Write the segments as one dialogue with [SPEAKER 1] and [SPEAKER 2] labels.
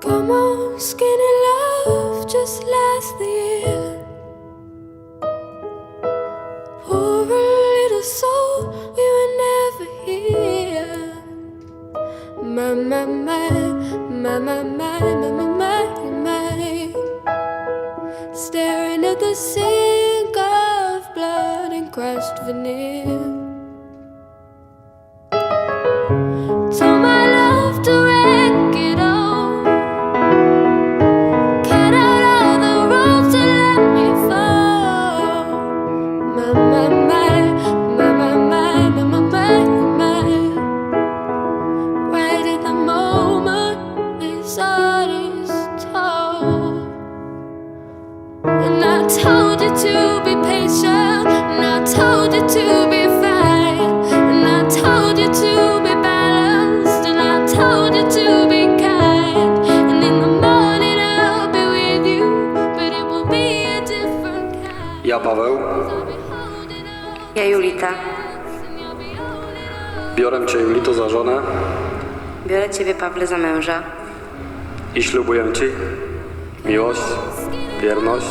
[SPEAKER 1] Come on, skinny love, just last the year. Poor little soul, we were never here. My, my, my, my, my, my, my, my, my, my. Staring at the sink of blood and crushed veneer.
[SPEAKER 2] Ja, Paweł,
[SPEAKER 3] Ja Julita,
[SPEAKER 2] biorę Cię, Julito, za żonę.
[SPEAKER 3] Biorę Ciebie Pawle za męża.
[SPEAKER 2] I ślubuję Ci miłość, wierność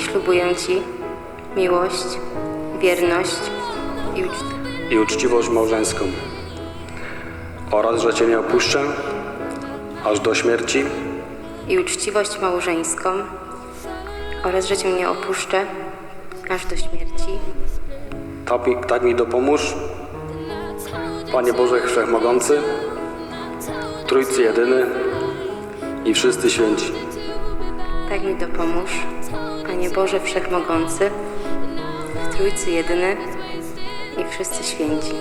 [SPEAKER 3] i ślubuję Ci miłość, wierność i ucztę.
[SPEAKER 2] i uczciwość małżeńską oraz, że Cię nie opuszczę aż do śmierci
[SPEAKER 3] I uczciwość małżeńską oraz, że Cię nie opuszczę aż do śmierci.
[SPEAKER 2] tak mi, tak mi dopomóż Panie Boże Wszechmogący Trójcy Jedyny i wszyscy święci
[SPEAKER 3] Tak mi dopomóż, Panie Boże Wszechmogący, w Trójcy Jedyny i wszyscy święci.